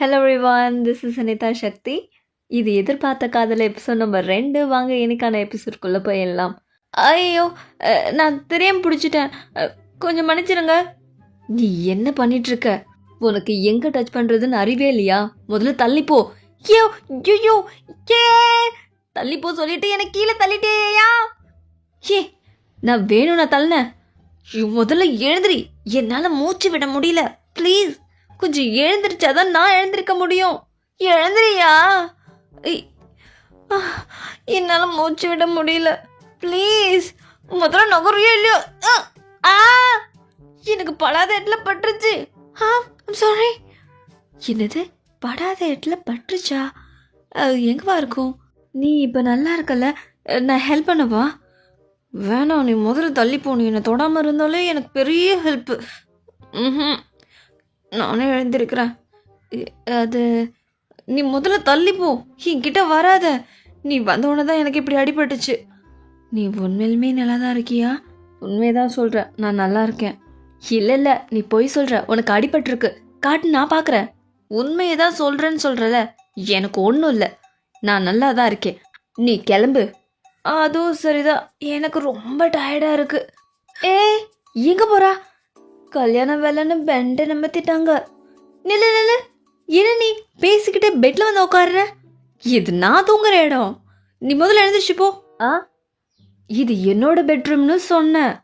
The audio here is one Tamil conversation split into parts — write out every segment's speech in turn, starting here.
Hello Rivaan this is Anitha Sakthi இது எதிர்பார்த்த காதல் எபிசோட் நம்பர் ரெண்டு. வாங்க இன்னைக்கான எபிசோட்குள்ளே போயிடலாம். ஐயோ நான் தெரியாம பிடிச்சிட்டேன். கொஞ்சம் மன்னிச்சிருங்க. நீ என்ன பண்ணிட்டு இருக்க உனக்கு எங்க டச் பண்ணுறதுன்னு அறிவே இல்லையா? முதல்ல தள்ளிப்போ. ஐயோ ஐயோ ஏ தள்ளிப்போ சொல்லிட்டு எனக்கு கீழே தள்ளிட்டேயா ஏ நான் வேணும் நான் தள்ளினேன். ஐயோ, முதல்ல எழுந்திரி. என்னால் மூச்சு விட முடியல. ப்ளீஸ் கொஞ்சம் எழுந்திருச்சாதான் நான் எழுந்திருக்க முடியும். எழுந்திரியா? என்னால் மூச்சு விட முடியல. ப்ளீஸ் முதல்ல நகரையோ இல்லையோ? ஆ, ஆ எனக்கு படாத இடத்துல பட்டுருச்சு. ஆ சாரி என்னது? படாத இடத்துல பட்டுருச்சா? அது எங்கவா இருக்கும்? நீ இப்போ நல்லா இருக்கல நான் ஹெல்ப் பண்ணவா? வேணாம் நீ முதல்ல தள்ளி போ. என்னை தொடாமல் இருந்தாலே எனக்கு பெரிய ஹெல்ப்பு ம் நானே எழுந்திருக்கிறேன். அது நீ முதல்ல தள்ளி போ. என்கிட்ட வராத. நீ வந்தோடனே தான் எனக்கு இப்படி அடிபட்டுச்சு. நீ உண்மையிலுமே நல்லா தான் இருக்கியா? உண்மையதான் சொல்கிற நான் நல்லா இருக்கேன். இல்லை இல்லை நீ பொய் சொல்கிற உனக்கு அடிபட்டிருக்கு. காட்டு நான் பார்க்குறேன் உண்மையை தான் சொல்கிறேன்னு சொல்கிறல எனக்கு ஒன்றும் இல்லை. நான் நல்லா தான் இருக்கேன். நீ கிளம்பு. அதுவும் சரிதான். எனக்கு ரொம்ப டயர்டாக இருக்குது ஏ எங்கே போகிறா கல்யாண வேலைன்னு பெண்டை நம்பத்திட்டாங்க நில்லு நில்லு. என்ன நீ பேசிக்கிட்டே பெட்ல வந்து உட்காருற? இது நான் தூங்குற இடம். நீ முதல்ல எழுந்திரிச்சு போ. ஆ? இது என்னோட பெட்ரூம்னு சொன்னேன்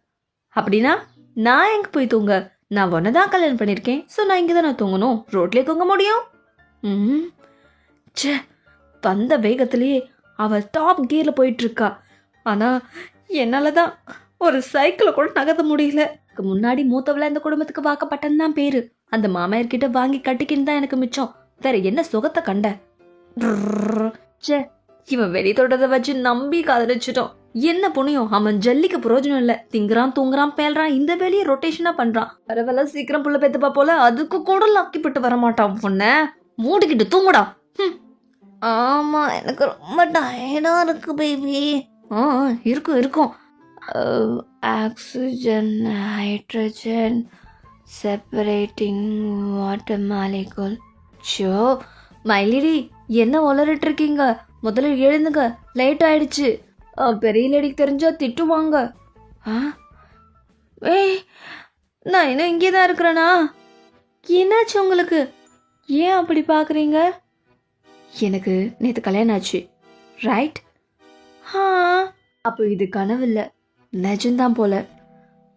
அப்படின்னா நான் எங்க போய் தூங்க? நான் ஒன்றை தான் கல்யாணம் பண்ணியிருக்கேன். ஸோ நான் இங்கே தான் நான் தூங்கணும். ரோட்லேயே தூங்க முடியும். ம் ச்சே வந்த வேகத்திலேயே அவள் டாப் கியரில் போயிட்டுருக்கா ஆனால் என்னால் தான் ஒரு சைக்கிளை கூட நகர்த்த முடியல. முன்னாடி மூத்தவளா இந்த குடும்பத்துக்கு வாக்கப்பட்டன்னு தான் பேரு. அந்த மாமையார் கிட்ட வாங்கி கட்டிக்கின்னு தான் எனக்கு மிச்சம். வேற என்ன சுகத்தை கண்ட? ப்ரர். ச்சே இவன் வெளி தொடரத வச்சு நம்பி காதலிச்சிட்டோம் என்ன புண்ணியம்? அவன் ஜல்லிக்கு பிரயோஜனம் இல்ல. திங்குறான் தூங்குறான் பேல்றான் இந்த வேலையை ரொட்டேஷனா பண்றான். பரவாயில்ல சீக்கிரம் புள்ள பெத்துப்பா போல அதுக்கு கூட லக்கிப்பட்டு வரமாட்டான் பொண்ண மூடிக்கிட்டு தூங்குடா. ஆமா எனக்கு ரொம்ப டயர்டா இருக்கு பேபி ஆ இருக்கும் இருக்கும். Oxygen hydrogen separating water molecule. ஷோ மயிலிடி என்ன உளறிட்டு இருக்கீங்க? முதல்ல எழுந்துங்க லேட் ஆயிடுச்சு. பெரிய லேடிக்கு தெரிஞ்சா திட்டுவாங்க. ஆ? ஏய் நான் இன்னும் இங்கே தான் இருக்கிறேனா? என்னாச்சு உங்களுக்கு? ஏன் அப்படி பார்க்குறீங்க எனக்கு நேற்று கல்யாணம் ஆச்சு. ரைட் ஆ அப்போ இது கனவு இல்லை. நிஜம்தான் போல.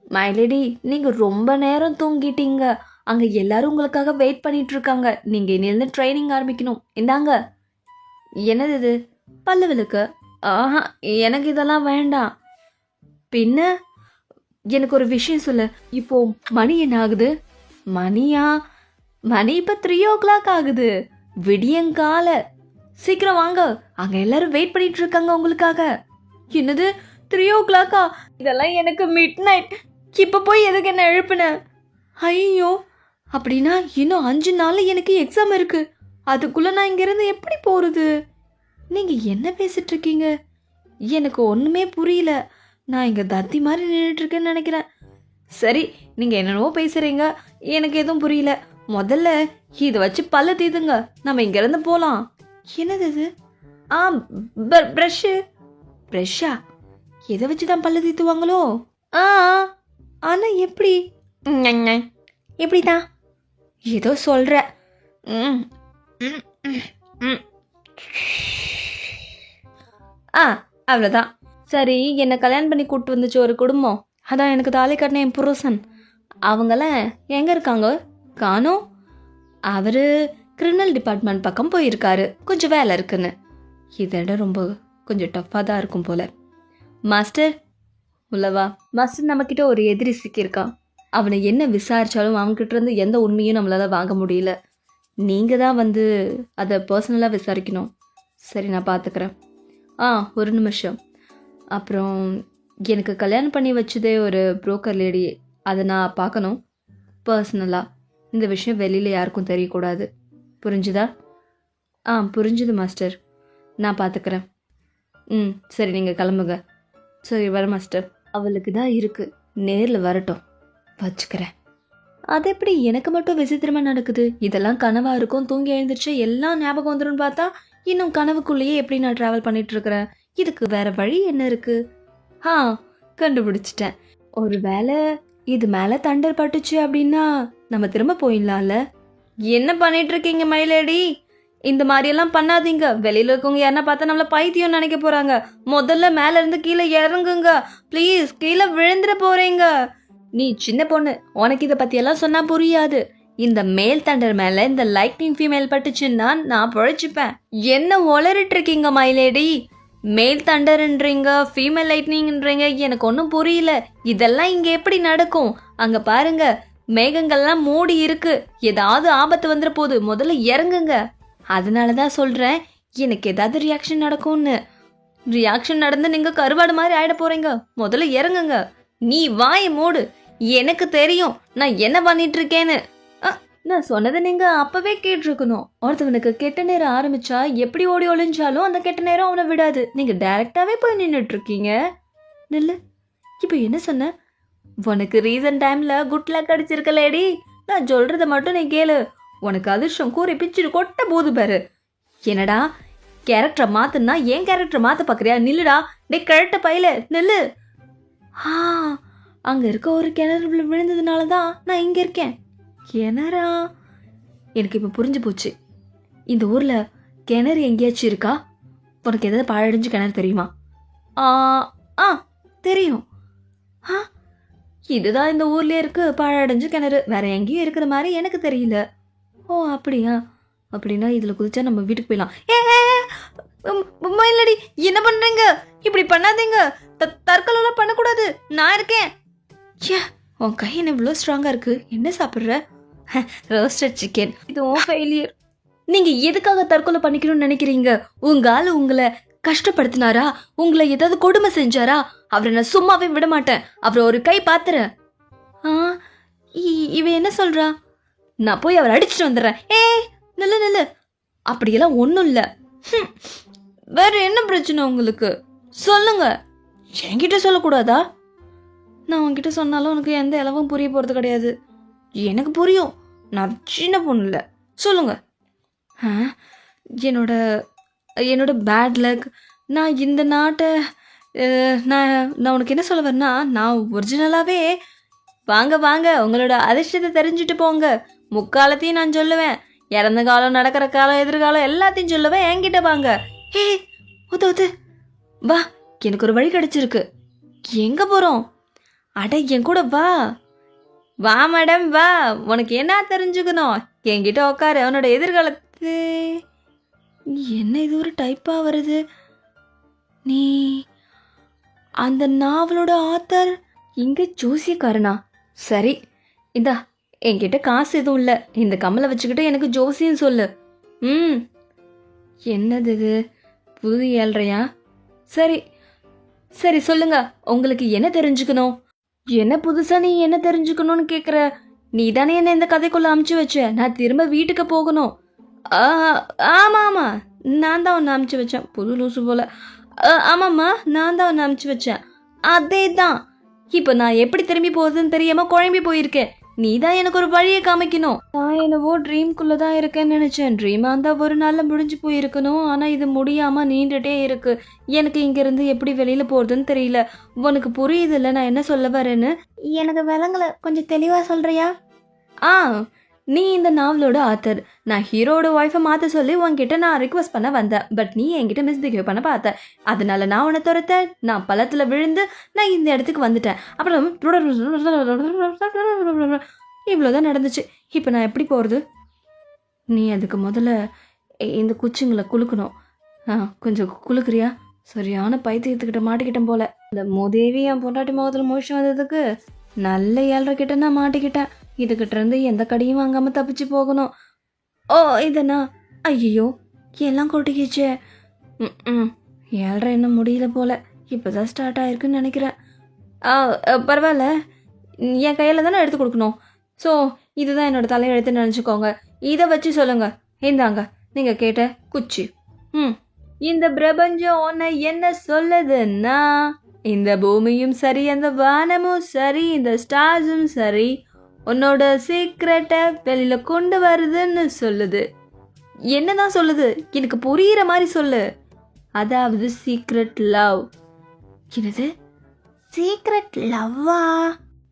மைலேடி நீங்கள் ரொம்ப நேரம் தூங்கிட்டீங்க. அங்கே எல்லாரும் உங்களுக்காக வெயிட் பண்ணிட்டு இருக்காங்க நீங்கள் இன்னிலிருந்து ட்ரைனிங் ஆரம்பிக்கணும். இந்தாங்க. என்னது இது? பல்லு ஆஹா எனக்கு இதெல்லாம் வேண்டாம். பின்ன? எனக்கு ஒரு விஷயம் சொல்லு. இப்போ மணி என்ன ஆகுது? மணியா? மணி இப்போ த்ரீ ஓ கிளாக் ஆகுது விடியங்கால சீக்கிரம் வாங்க. அங்கே எல்லாரும் வெயிட் பண்ணிட்டு இருக்காங்க உங்களுக்காக. என்னது? த்ரீ ஓ கிளாக்கா இதெல்லாம் எனக்கு மிட் நைட் இப்போ போய் எதுக்கு என்ன எழுப்புன? ஐயோ அப்படின்னா இன்னும் அஞ்சு நாள் எனக்கு எக்ஸாம் இருக்கு. அதுக்குள்ள நான் இங்கேருந்து எப்படி போகிறது நீங்கள் என்ன பேசிட்டு இருக்கீங்க? எனக்கு ஒன்றுமே புரியல. நான் இங்கே தத்தி மாதிரி நின்றுட்டுருக்கேன்னு நினைக்கிறேன். சரி நீங்கள் என்னென்னவோ பேசுகிறீங்க எனக்கு எதுவும் புரியல. முதல்ல இதை வச்சு பல்ல தீதுங்க. நம்ம இங்கேருந்து போகலாம் என்னது இது? ஆ ப்ரஷ்ஷு ப்ரஷ்ஷா எதை வச்சு தான் பல்லு தீத்துவாங்களோ? ஆ ஆனால் எப்படி? எப்படி தான் ஏதோ சொல்கிற ம், ம், ஆ அவ்வளோதான் சரி என்னை கல்யாணம் பண்ணி கூப்பிட்டு வந்துச்சு ஒரு குடும்பம். அதான் எனக்கு தாலி கட்டின என் புருஷன். அவங்களாம் எங்கே இருக்காங்க? காணும் அவர் கிரிமினல் டிபார்ட்மெண்ட் பக்கம் போயிருக்காரு. கொஞ்சம் வேலை இருக்குன்னு. இதோட ரொம்ப கொஞ்சம் டஃப்பாக தான் இருக்கும் போல். மாஸ்டர்? உள்ளவா? மாஸ்டர் நம்மக்கிட்ட ஒரு எதிரி சிக்கியிருக்கான் அவனை என்ன விசாரித்தாலும் அவன்கிட்ட இருந்து எந்த உண்மையும் நம்மளால் வாங்க முடியல. நீங்கள் தான் வந்து அதை பர்சனலாக விசாரிக்கணும். சரி நான் பார்த்துக்கிறேன் ஆ ஒரு நிமிஷம். அப்புறம் எனக்கு கல்யாணம் பண்ணி வச்சதே ஒரு புரோக்கர் லேடி அதை நான் பார்க்கணும். பர்சனலாக இந்த விஷயம் வெளியில் யாருக்கும் தெரியக்கூடாது. புரிஞ்சுதா? ஆ புரிஞ்சுது மாஸ்டர். நான் பார்த்துக்கிறேன் ம் சரி நீங்கள் கிளம்புங்க. சரி வர மாஸ்டர். அவளுக்கு தான் இருக்குது நேரில் வரட்டும். வச்சுக்கிறேன். அது எப்படி எனக்கு மட்டும் விசித்திரமா நடக்குது? இதெல்லாம் கனவா இருக்கும். தூங்கி எழுந்துருச்சு எல்லாம் ஞாபகம் வந்துடும் பார்த்தா இன்னும் கனவுக்குள்ளேயே எப்படி நான் டிராவல் பண்ணிட்டு இருக்கிறேன்? இதுக்கு வேற வழி என்ன இருக்கு? ஆ கண்டுபிடிச்சிட்டேன். ஒரு வேளை இது மேல தண்டர் பட்டுச்சு அப்படின்னா நம்ம திரும்ப போயிடலாம்ல. என்ன பண்ணிட்டு இருக்கீங்க மயிலடி இந்த மாதிரியெல்லாம் பண்ணாதீங்க. வெளியில் இருக்கவங்க யாருன்னா பார்த்தா நம்மள பைத்தியம் நினைக்க போகிறாங்க முதல்ல மேலேருந்து கீழே இறங்குங்க. ப்ளீஸ் கீழே விழுந்துட போகிறீங்க நீ சின்ன பொண்ணு உனக்கு இதை பற்றியெல்லாம் சொன்னால் புரியாது. இந்த மேல் தண்டர் மேல இந்த லைட்னிங் ஃபீமேல் பட்டுச்சுன்னா நான் பிழைச்சிப்பேன். என்ன ஒளரிட்டு இருக்கீங்க மைலேடி மேல் தண்டர்ன்றீங்க ஃபீமேல் லைட்னிங்ன்றீங்க எனக்கு ஒன்றும் புரியல. இதெல்லாம் இங்கே எப்படி நடக்கும்? அங்கே பாருங்க மேகங்கள்லாம் மூடி இருக்கு. ஏதாவது ஆபத்து வந்துட போகுது முதல்ல இறங்குங்க. அதனால தான் சொல்கிறேன் எனக்கு ஏதாவது ரியாக்ஷன் நடக்கும்னு. ரியாக்ஷன் நடந்து நீங்கள் கருவாடு மாதிரி ஆயிட போகிறீங்க முதல்ல இறங்குங்க. நீ வாய மூடு. எனக்கு தெரியும் நான் என்ன பண்ணிட்டு இருக்கேன்னு. நான் சொன்னதை நீங்கள் அப்போவே கேட்டிருக்கணும். ஒருத்தவனுக்கு கெட்ட நேரம் ஆரம்பிச்சா எப்படி ஓடி ஒளிஞ்சாலும் அந்த கெட்ட நேரம் அவனை விடாது. நீங்கள் டைரெக்டாகவே போய் நின்றுட்டுருக்கீங்க நில்லு. இப்போ என்ன சொன்ன? உனக்கு ரீசன்ட் டைமில் குட் லக் அடிச்சிருக்கலேடி. நான் சொல்கிறத மட்டும் நீ கேளு. உனக்கு அதிர்ஷ்டம் கூறி பிச்சுட்டு கொட்ட போது பாரு. என்னடா கேரக்டரை மாத்துனா ஏன் கேரக்டரை மாத்த பாக்குறியா? நில்லுடா. டே கரெக்ட பையில நில்லு. ஆ அங்க இருக்க ஒரு கிணறு விழுந்ததுனால தான் நான் இங்க இருக்கேன். கிணறா எனக்கு இப்போ புரிஞ்சு போச்சு. இந்த ஊர்ல கிணறு எங்கேயாச்சும் இருக்கா? உனக்கு எதாவது பாழடைஞ்சு கிணறு தெரியுமா? ஆ ஆ தெரியும். ஆ இதுதான் இந்த ஊர்லயே இருக்கு பாழடைஞ்சு கிணறு. வேற எங்கேயும் இருக்கிற மாதிரி எனக்கு தெரியல. ஓ அப்படியா? அப்படின்னா இதில் குதிச்சா நம்ம வீட்டுக்கு போயிடலாம். ஏ உம், இல்லடி என்ன பண்ணுறீங்க இப்படி பண்ணாதீங்க. த- தற்கொலைலாம் பண்ணக்கூடாது. நான் இருக்கேன். ஏ உன் கை என்ன இவ்வளோ ஸ்ட்ராங்காக இருக்குது என்ன சாப்பிட்ற? ரோஸ்டட் சிக்கன் இது உன் ஃபெயிலியர் நீங்கள் எதுக்காக தற்கொலை பண்ணிக்கணும்னு நினைக்கிறீங்க? உங்கள் ஆள் உங்களை கஷ்டப்படுத்தினாரா? உங்களை ஏதாவது கொடுமை செஞ்சாரா? அவரை நான் சும்மாவே விட மாட்டேன் அவரை ஒரு கை பாத்துறேன். ஆ இ- இவ என்ன சொல்றா? நான் போய் அவரை அடிச்சுட்டு வந்துடுறேன். ஏய் நில்லு நில்லு. அப்படியெல்லாம் ஒன்றும் இல்லை. வேற என்ன பிரச்சனை உங்களுக்கு? சொல்லுங்க. என்கிட்ட சொல்லக்கூடாதா? நான் உன்கிட்ட சொன்னாலும் உனக்கு எந்த அளவும் புரிய போகிறது கிடையாது. எனக்கு புரியும். நான் சின்ன பொண்ணு இல்லை. சொல்லுங்க. என்னோட என்னோட பேட் லக் நான் இந்த நாட்டை நான் நான் உனக்கு என்ன சொல்ல வரேன்னா நான் ஒரிஜினலாகவே வாங்க வாங்க உங்களோட அதிர்ஷ்டத்தை தெரிஞ்சுட்டு போங்க. முக்காலத்தையும் நான் சொல்லுவேன். இறந்த காலம் நடக்கிற காலம் எதிர்காலம் எல்லாத்தையும் சொல்லுவேன். என்கிட்ட வாங்க. ஹே உது உது. வா எனக்கு ஒரு வழி கிடைச்சிருக்கு. எங்க போறோம்? அட என் கூட வா. வா மேடம் வா. உனக்கு என்ன தெரிஞ்சுக்கணும்? என்கிட்ட உட்காரு அவனோட எதிர்காலத்து. என்ன இது ஒரு டைப்பா வருது? நீ அந்த நாவலோட ஆத்தர் இங்க ஜோசியக்காரனா? சரி இந்தா. என்கிட்ட காசு எதுவும் இல்லை. இந்த கம்மலை வச்சுக்கிட்டு எனக்கு ஜோசியம் சொல்லு. ம். என்னது இது? புது ஏழ்றையா சரி. சரி சொல்லுங்க. உங்களுக்கு என்ன தெரிஞ்சுக்கணும்? என்ன புதுசா நீ என்ன தெரிஞ்சுக்கணும்னு கேக்குற? நீ தானே என்ன இந்த கதைக்குள்ள அமுச்சு வச்ச. நான் திரும்ப வீட்டுக்கு போகணும். ஆமா ஆமா. நான் தான் ஒன்று அமுச்சு வச்சேன். புது லூசு போல. ஆ, ஆமாம்மா. நான் தான் ஒன்று அமுச்சு வச்சேன். அதே தான் இப்போ நான் எப்படி திரும்பி போகுதுன்னு தெரியாம குழம்பி போயிருக்கேன். நீ தான் எனக்கு ஒரு வழியை காமிக்கணும். நான் என்னவோ ட்ரீம்குள்ள தான் இருக்கேன்னு நினைச்சேன். ட்ரீமா இருந்தா ஒரு நாள்ல முடிஞ்சு போயிருக்கணும். ஆனா இது முடியாம நீண்டுட்டே இருக்கு. எனக்கு இங்க இருந்து எப்படி வெளியில போறதுன்னு தெரியல. உனக்கு புரியுதுல்ல நான் என்ன சொல்ல வரேன்னு? எனக்கு விலங்கல கொஞ்சம் தெளிவா சொல்றியா? ஆ. நீ இந்த நாவலோட ஆத்தர். நான் ஹீரோட ஒய்ஃபை மாற்ற சொல்லி உன்கிட்ட நான் ரிக்வஸ்ட் பண்ண வந்தேன். பட் நீ என்கிட்ட மிஸ்பிஹேவ் பண்ண பார்த்த. அதனால நான் உன்னை துரத்த நான் பள்ளத்தில் விழுந்து நான் இந்த இடத்துக்கு வந்துட்டேன். அப்புறம் இவ்வளோதான் நடந்துச்சு. இப்போ நான் எப்படி போகிறது நீ அதுக்கு முதல்ல இந்த குச்சிங்களை குலுக்கணும். ஆ கொஞ்சம் குலுக்குறியா? சரியான பைத்தியத்துக்கிட்ட மாட்டிக்கிட்டேன் போல. இந்த மோதேவி என் பொண்டாட்டி முகத்தில் மோஷம் வந்ததுக்கு நல்ல ஏழரை கிட்ட நான் மாட்டிக்கிட்டேன். இதுகிட்ட இருந்து எந்த கடையும் வாங்காம தப்பிச்சு போகணும். ஓ இதனா? ஐயோ எல்லாம் கொட்டிக்கிச்சே. ம் ம். ஏழரை என்ன முடியல போல. இப்போதான் ஸ்டார்ட் ஆயிருக்குன்னு நினைக்கிறேன். ஆ பரவாயில்ல. என் கையில் தானே எடுத்து கொடுக்கணும். ஸோ இதுதான் என்னோட தலையெழுத்து நினச்சிக்கோங்க. இதை வச்சு சொல்லுங்க. இந்தாங்க நீங்கள் கேட்ட குச்சி. ம். இந்த பிரபஞ்சம் உன்னை என்ன சொல்லுதுன்னா இந்த பூமியும் சரி அந்த வானமும் சரி இந்த ஸ்டார்ஸும் சரி உன்னோட சீக்ரெட்டை வெளியில் கொண்டு வருதுன்னு சொல்லுது. என்னதான் சொல்லுது? எனக்கு புரியுற மாதிரி சொல்லு. அதாவது சீக்ரெட் லவ் என்னது? சீக்ரெட் லவ்வா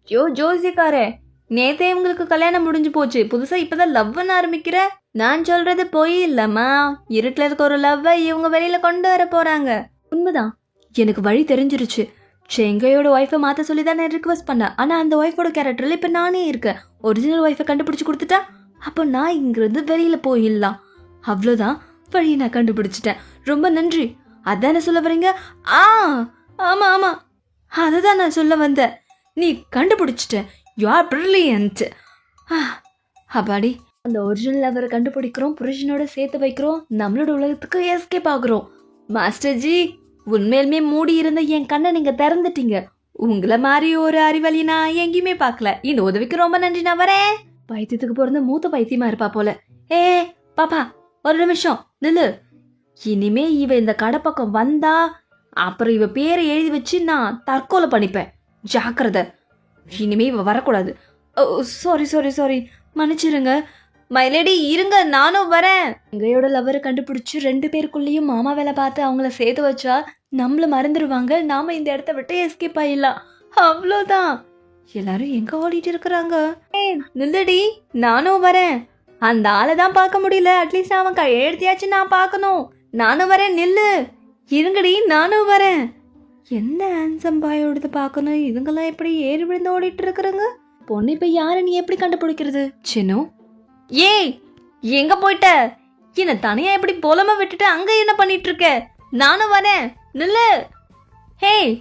யோ ஜோசிக்காரே நேத்தே இவங்களுக்கு கல்யாணம் முடிஞ்சு போச்சு. புதுசா இப்பதான் லவ்னு ஆரம்பிக்கிற? நான் சொல்றது பொய் இல்லம்மா. இருட்டுல இருக்க ஒரு லவ்வை இவங்க வெளியில கொண்டு வர போறாங்க. உண்மைதான். எனக்கு வழி தெரிஞ்சிருச்சு. செங்கையோட ஒய்ஃபை மாத்த சொல்லி தான் நான் ரிக்வஸ்ட் பண்ணேன். ஆனா அந்த ஒய்ஃபோட கேரக்டர்ல இப்ப நானே இருக்கேன். ஒரிஜினல் ஒய்ஃபை கண்டுபிடிச்சு கொடுத்துட்டா அப்போ நான் இங்கிருந்து வெளியில போயிடலாம். அவ்வளோதான் வழியை நான் கண்டுபிடிச்சிட்டேன். ரொம்ப நன்றி. அதானே சொல்ல வரீங்க ஆ ஆமா ஆமா. அதை தான் நான் சொல்ல வந்தேன். நீ கண்டுபிடிச்சிட்ட. யூ ஆர் பிரில்லியன்ட் அப்பாடி அந்த ஒரிஜினல் லவரை கண்டுபிடிக்கிறோம் புருஷனோட சேர்த்து வைக்கிறோம் நம்மளோட உலகத்துக்கு எஸ்கேப் ஆகுறோம். மாஸ்டர் ஜி உண்மையிலுமே மூடி இருந்த என் கண்ணை நீங்க திறந்துட்டீங்க. உங்களை மாதிரி ஒரு அறிவாளி நான் எங்கேயுமே பார்க்கல. இந்த உதவிக்கு ரொம்ப நன்றி நான் வரேன். பைத்தியத்துக்கு பிறந்த மூத்த பைத்தியமா இருப்பா போல. ஏ பாப்பா ஒரு நிமிஷம் நில்லு. இனிமே இவ இந்த கடை பக்கம் வந்தா அப்புறம் இவ பேரை எழுதி வச்சு நான் தற்கொலை பண்ணிப்பேன். ஜாக்கிரதை. இனிமே இவ வரக்கூடாது. சாரி சாரி சாரி மன்னிச்சிருங்க. மைலேடி இருங்க நானும் வரேன். எங்கையோட லவரை கண்டுபிடிச்சு ரெண்டு பேருக்குள்ளேயும் மாமா வேலை பார்த்து அவங்கள சேர்த்து வச்சா நம்மள மறந்துடுவாங்க நாம இந்த இடத்த விட்டு எஸ்கேப் ஆயிடலாம். அவ்வளோதான் எல்லாரும் எங்க ஓடிட்டு இருக்கிறாங்க? நில்லடி நானும் வரேன். அந்த ஆளை தான் பார்க்க முடியல. அட்லீஸ்ட் அவன் கை எழுதியாச்சு நான் பார்க்கணும். நானும் வரேன் நில்லு. இருங்கடி நானும் வரேன். எந்த ஹேண்ட்ஸம் பாயோடது பார்க்கணும்? இதுங்கெல்லாம் எப்படி ஏறி விழுந்து ஓடிட்டு இருக்கிறாங்க? பொண்ணு இப்ப யாரு நீ எப்படி கண்டுபிடிக்கிறது? சின்னு ஏய் எங்க போயிட்ட? என்ன தனியா எப்படி போலமா விட்டுட்டு அங்க என்ன பண்ணிட்டு இருக்க நானும் வரேன். நில்லு. ஹேய்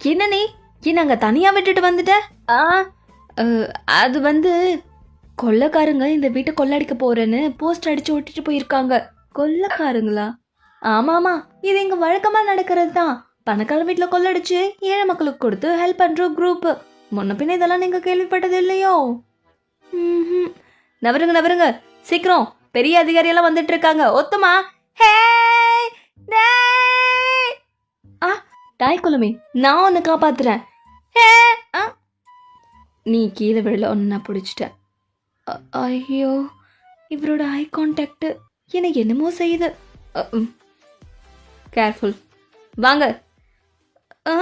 என்ன நீ? என்ன அங்க தனியா விட்டுட்டு வந்துட்ட? ஆ அது வந்து கொள்ளக்காரங்க இந்த வீட்டை கொள்ளடிக்க போறேன்னு போஸ்டர் அடிச்சு ஒட்டிட்டு போயிருக்காங்க. கொள்ளக்காரங்களா? ஆமாமா இது இங்க வழக்கமா நடக்கிறது தான். பணக்கார வீட்டுல கொள்ளடிச்சு ஏழை மக்களுக்கு கொடுத்து ஹெல்ப் பண்ற குரூப் முன்ன பின்ன இதெல்லாம் நீங்க கேள்விப்பட்டது இல்லையோ? ம்ஹும். நவருங்க நவருங்க. சீக்கிரம். பெரிய அதிகாரி எல்லாம் வந்துட்டு இருக்காங்க ஒத்துமா ஹே ஆ டாய் குலமே நான் உன்னை காப்பாத்துறேன். ஹே ஆ. நீ கீழே விழல ஒன்னா பிடிச்சிட்டேன் ஐயோ இவரோட ஐ கான்டாக்ட் எனக்கு என்னமோ செய்யுது. கேர்ஃபுல் வாங்க. ஆ.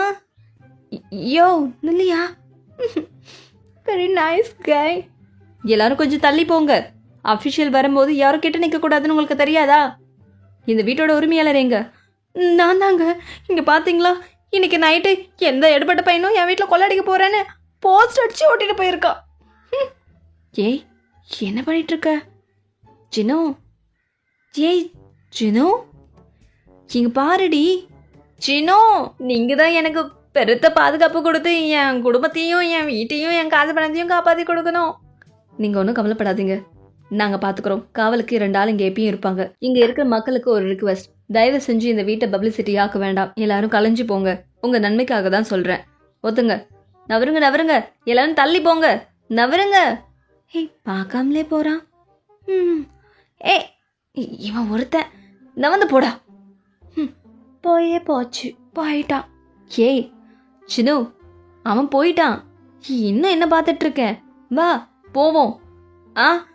யோ நில்லையா? வெரி நைஸ் கை எல்லாரும் கொஞ்சம் தள்ளி போங்க. அஃபிஷியல் வரும்போது யாரும் கிட்ட நிற்க கூடாதுன்னு உங்களுக்கு தெரியாதா? இந்த வீட்டோட உரிமையாளர் எங்க? நான் தாங்க. இங்க பாத்தீங்களா? இன்னைக்கு நைட்டு எந்த எடுபட்ட பையனும் என் வீட்டில் கொள்ளடிக்க போறேன்னு போஸ்ட் அடிச்சு ஓட்டிட்டு போயிருக்கா. ஏய் என்ன பண்ணிட்டு இருக்க ஜினோ? ஏய் ஜினோ? இங்க பாருடி. ஜினோ நீங்க தான் எனக்கு பெருத்த பாதுகாப்பு கொடுத்து என் குடும்பத்தையும் என் வீட்டையும் என் காசு பணத்தையும் காப்பாற்றி கொடுக்கணும். நீங்கள் ஒன்றும் கவலைப்படாதீங்க. நாங்கள் பார்த்துக்குறோம் காவலுக்கு ரெண்டு ஆள் இங்கே எப்பயும் இருப்பாங்க. இங்கே இருக்கிற மக்களுக்கு ஒரு ரிக்வெஸ்ட் தயவு செஞ்சு இந்த வீட்டை பப்ளிசிட்டி ஆக்க வேண்டாம். எல்லாரும் கலைஞ்சு போங்க. உங்கள் நன்மைக்காக தான் சொல்கிறேன் ஒத்துங்க. நவருங்க நவருங்க. எல்லாரும் தள்ளி போங்க. நவருங்க. ஹே பார்க்காமலே போகிறான் ம். ஏ இவன் ஒருத்தன். நவந்து போடா. ம். போயே போச்சு. போயிட்டான். ஏய் சினு. அவன் போயிட்டான். இன்னும் என்ன பார்த்துட்டு வா. போவோம். ஆ?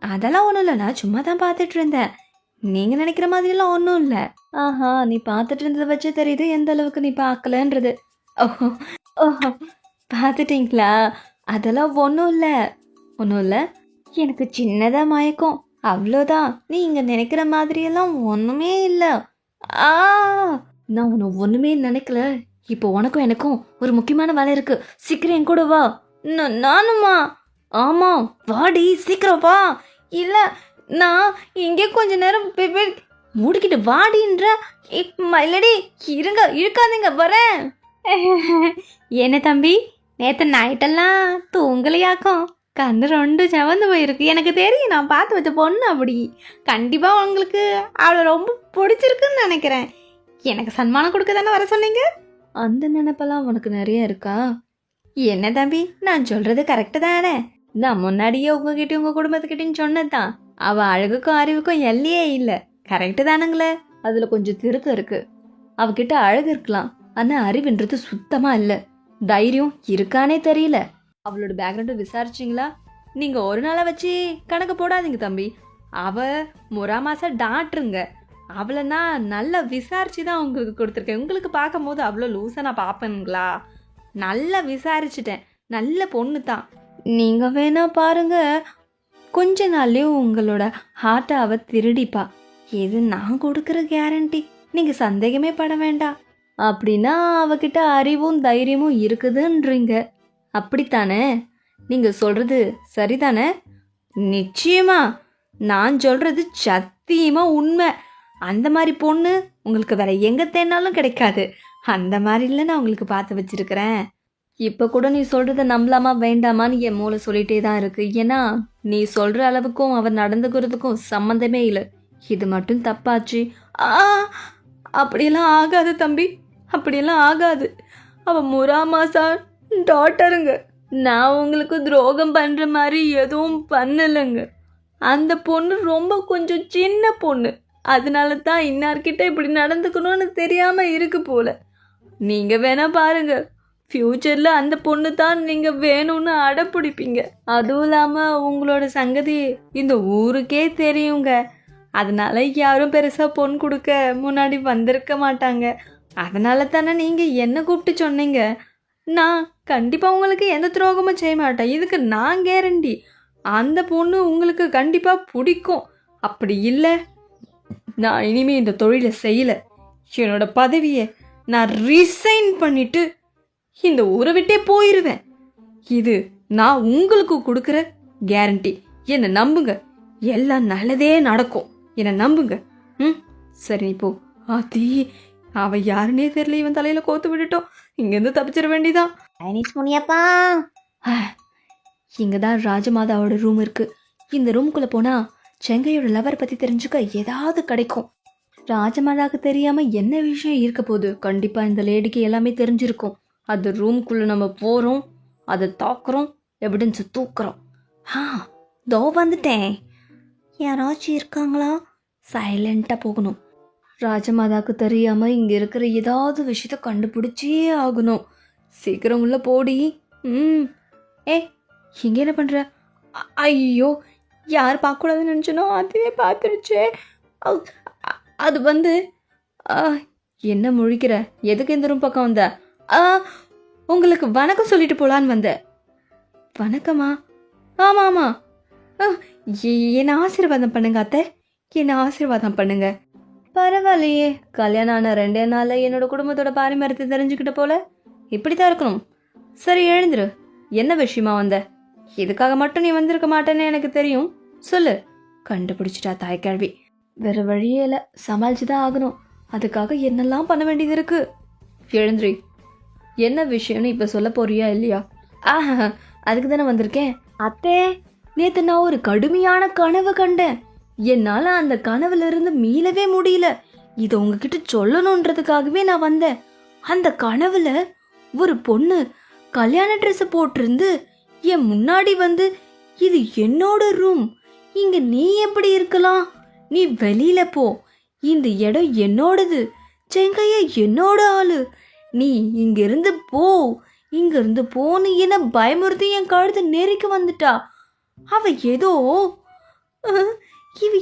அதெல்லாம் ஒன்றும் இல்லை. நான் சும்மா தான் பார்த்துட்டு இருந்தேன் நீங்கள் நினைக்கிற மாதிரிலாம் ஒன்றும் இல்லை. ஆஹா நீ பார்த்துட்டு இருந்ததை வச்சே தெரியுது. எந்த அளவுக்கு நீ பார்க்கலன்றது. ஓஹோ ஓஹோ. பார்த்துட்டீங்களா? அதெல்லாம் ஒன்றும் இல்லை. ஒன்றும் இல்லை? எனக்கு சின்னதாக மயக்கம். அவ்வளோதான். நீ இங்கே நினைக்கிற மாதிரியெல்லாம் ஒன்றுமே இல்லை. ஆ! நான் உன்னை ஒன்றுமே நினைக்கல. இப்போ உனக்கும் எனக்கும் ஒரு முக்கியமான வேலை இருக்குது சீக்கிரம் என் கூட வா. நா- நானுமா ஆமாம் வாடி சீக்கிரம் வா. இல்லை நான் இங்கே கொஞ்ச நேரம் மூடிக்கிட்டு வாடின்ற இல்லடி இருங்க இழுக்காதீங்க வரேன். என்ன தம்பி நேற்று நைட்டெல்லாம் தூங்கலையாக்கும்? கண்ணு ரெண்டு செவந்து போயிருக்கு. எனக்கு தெரியும் நான் பார்த்து வச்ச பொண்ணு அப்படி. கண்டிப்பாக உங்களுக்கு அவளை ரொம்ப பிடிச்சிருக்குன்னு நினைக்கிறேன். எனக்கு சன்மானம் கொடுக்க தானே வர சொன்னீங்க? அந்த நினைப்பெல்லாம் உனக்கு நிறைய இருக்கா? என்ன தம்பி நான் சொல்றது கரெக்டு தானே? நான் முன்னாடியே உங்ககிட்டயும் உங்க குடும்பத்துக்கிட்டையும் சொன்னதான் அவ அழகுக்கும் அறிவுக்கும் எல்லையே இல்லை. கரெக்டு தானுங்களே. அதுல கொஞ்சம் திருத்தம் இருக்கு. அவகிட்ட அழகு இருக்கலாம். ஆனா அறிவுன்றது சுத்தமா இல்ல. தைரியம் இருக்கானே தெரியல. அவளோட பேக்ரவுண்டை விசாரிச்சிங்களா? நீங்கள் ஒரு நாளை வச்சு கணக்கு போடாதீங்க தம்பி. அவ மாதம் டாக்டருங்க. அவளை நான் நல்லா விசாரிச்சு தான் உங்களுக்கு கொடுத்துருக்கேன். உங்களுக்கு பார்க்கும்போது அவ்வளோ லூஸாக நான் பார்ப்பேனுங்களா? நல்லா விசாரிச்சிட்டேன். நல்ல பொண்ணு தான் நீங்கள் வேணால் பாருங்கள் கொஞ்ச நாள்லேயே உங்களோட ஹார்ட்டை அவ திருடிப்பா. இது நான் கொடுக்குற கேரண்டி நீங்கள் சந்தேகமே பட வேண்டாம். அப்படின்னா அவகிட்ட அறிவும் தைரியமும் இருக்குதுன்றீங்க. அப்படித்தானே? நீங்கள் சொல்கிறது சரிதானே? நிச்சயமா. நான் சொல்கிறது சத்தியமாக உண்மை. அந்த மாதிரி பொண்ணு உங்களுக்கு வேற எங்கே தேனாலும் கிடைக்காது. அந்த மாதிரில நான் உங்களுக்கு பார்த்து வச்சிருக்கிறேன். இப்போ கூட நீ சொல்கிறத நம்பலாமா வேண்டாமான்னு என் மூளை சொல்லிட்டே தான் இருக்குது ஏன்னா நீ சொல்கிற அளவுக்கும் அவர் நடந்துக்கிறதுக்கும் சம்மந்தமே இல்லை. இது மட்டும் தப்பாச்சு. ஆ அப்படியெல்லாம் ஆகாது தம்பி. அப்படியெல்லாம் ஆகாது. அவ முராமாசா டாட்டருங்க நான் உங்களுக்கு துரோகம் பண்ணுற மாதிரி எதுவும் பண்ணலைங்க. அந்த பொண்ணு ரொம்ப கொஞ்சம் சின்ன பொண்ணு. அதனால தான் இன்னார்கிட்ட இப்படி நடந்துக்கணும்னு தெரியாமல் இருக்கு போல. நீங்கள் வேணால் பாருங்கள் ஃப்யூச்சரில் அந்த பொண்ணு தான் நீங்கள் வேணும்னு அடப்பிடிப்பீங்க அதுவும் இல்லாமல் உங்களோட சங்கதி இந்த ஊருக்கே தெரியுங்க. அதனால யாரும் பெருசாக பொண்ணு கொடுக்க முன்னாடி வந்திருக்க மாட்டாங்க. அதனால தானே நீங்கள் என்ன கூப்பிட்டு சொன்னீங்க? நான் கண்டிப்பாக உங்களுக்கு எந்த துரோகமும் செய்ய மாட்டேன். இதுக்கு நான் கேரண்டி அந்த பொண்ணு உங்களுக்கு கண்டிப்பாக பிடிக்கும். அப்படி இல்லை. நான் இனிமேல் இந்த தொழிலை செய்யலை. என்னோட பதவியை நான் ரிசைன் பண்ணிவிட்டு இந்த ஊரை விட்டே போயிடுவேன் இது நான் உங்களுக்கு கொடுக்குற கேரண்டி என்னை நம்புங்க. எல்லாம் நல்லதே நடக்கும். என்னை நம்புங்க. ம்? சரி இப்போ ஆத்தி அவ யாருன்னே தெரியல. இவன் தலையில கோத்து விட்டுட்டோம். இங்கேருந்து தப்பிச்சிட வேண்டிதான் சைனீஸ் முனியப்பா. இங்கே தான் ராஜமாதாவோட ரூம் இருக்கு. இந்த ரூமுக்குள்ளே போனால் செங்கையோட லவர் பற்றி தெரிஞ்சுக்க ஏதாவது கிடைக்கும். ராஜமாதாவுக்கு தெரியாமல் என்ன விஷயம் இருக்க போகுது? கண்டிப்பாக இந்த லேடிக்கு எல்லாமே தெரிஞ்சிருக்கும். அது ரூம்குள்ளே நம்ம போகிறோம் அதை தாக்குறோம் எவிடன்ஸை தூக்குறோம். ஆ தோ வந்துட்டேன். யாராச்சும் இருக்காங்களா? சைலண்ட்டாக போகணும். ராஜமாதாவுக்கு தெரியாமல் இங்கே இருக்கிற ஏதாவது விஷயத்த கண்டுபிடிச்சே ஆகணும். சீக்கிரம் உள்ள போடி. ம். ஏ இங்கே என்ன பண்ணுற ஐயோ யார் பார்க்கக்கூடாதுன்னு நினச்சனோ அதுவே பார்த்துருச்சே. அ- அது வந்து ஆ, என்ன முழிக்கிற? எதுக்கு இந்த ரூம் பக்கம் வந்த? உங்களுக்கு வணக்கம் சொல்லிட்டு போலான்னு வந்தேன். வணக்கமா ஆமாம் ஆமாம் ஆ, என்னை ஆசீர்வாதம் பண்ணுங்க அத்தை? என்னை ஆசீர்வாதம் பண்ணுங்க? பரவாயில்லையே. கல்யாணம் ஆன ரெண்டே நாளில் என்னோட குடும்பத்தோட பாரம்பரியத்தை தெரிஞ்சுக்கிட்ட போல. இப்படி தான் இருக்கணும். சரி எழுந்துரு. என்ன விஷயமா வந்த? இதுக்காக மட்டும் நீ வந்திருக்க மாட்டேன்னு எனக்கு தெரியும். சொல்லு. கண்டுபிடிச்சிட்டா தாய்க்கல்வி வேற வழியே இல்லை. சமாளிச்சு தான் ஆகணும். அதுக்காக என்னெல்லாம் பண்ண வேண்டியது இருக்கு? எழுந்திரி. என்ன விஷயம்னு இப்போ சொல்ல போறியா இல்லையா? ஆஹா அதுக்கு தானே வந்திருக்கேன். அத்தே. நேத்து நான் ஒரு கடுமையான கனவு கண்டேன். என்னால் அந்த கனவுல இருந்து மீளவே முடியல. இதை உங்ககிட்ட சொல்லணுன்றதுக்காகவே நான் வந்தேன். அந்த கனவுல ஒரு பொண்ணு கல்யாண ட்ரெஸ் போட்டிருந்து என் முன்னாடி வந்து இது என்னோட ரூம் இங்க நீ எப்படி இருக்கலாம்? நீ வெளியில போ. இந்த இடம் என்னோடது. செங்கைய என்னோட ஆளு. நீ இங்கிருந்து போ. இங்கிருந்து போன்னு என்ன பயமுறுத்தி என் கழுத்து நெருக்கி வந்துட்டா. அவ ஏதோ இவ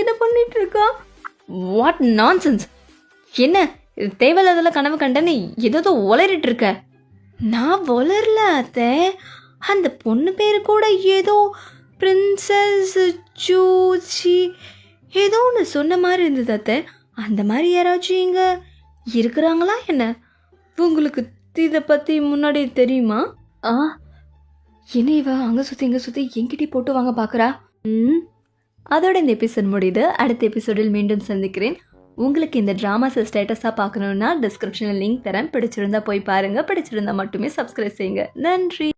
என்ன பண்ணிட்டு இருக்கா வாட் நான்சென்ஸ் என்ன இது தேவையில்லாதெல்லாம் கனவு கண்டேன்னு ஏதோ உளறிட்டு இருக்க நான் வளரல அத்த. அந்த பொண்ணு பேர் கூட ஏதோ பிரின்சஸ் ஜூச்சி ஏதோ ஒன்று சொன்ன மாதிரி இருந்தது அத்தை. அந்த மாதிரி யாராச்சும் இங்கே இருக்கிறாங்களா என்ன? உங்களுக்கு இதை பற்றி முன்னாடி தெரியுமா? ஆ என்ன இவ அங்கே சுற்றி இங்கே சுற்றி என்கிட்ட போட்டு வாங்க பார்க்குறா ம். அதோட இந்த எபிசோட் முடியுது. அடுத்த எபிசோடில் மீண்டும் சந்திக்கிறேன். உங்களுக்கு இந்த ட்ராமாஸை ஸ்டேட்டஸாக பார்க்கணுன்னா டிஸ்கிரிப்ஷனில் லிங்க் தரேன். பிடிச்சிருந்தா போய் பாருங்கள் பிடிச்சிருந்தா மட்டுமே சப்ஸ்கிரைப் செய்யுங்க. நன்றி.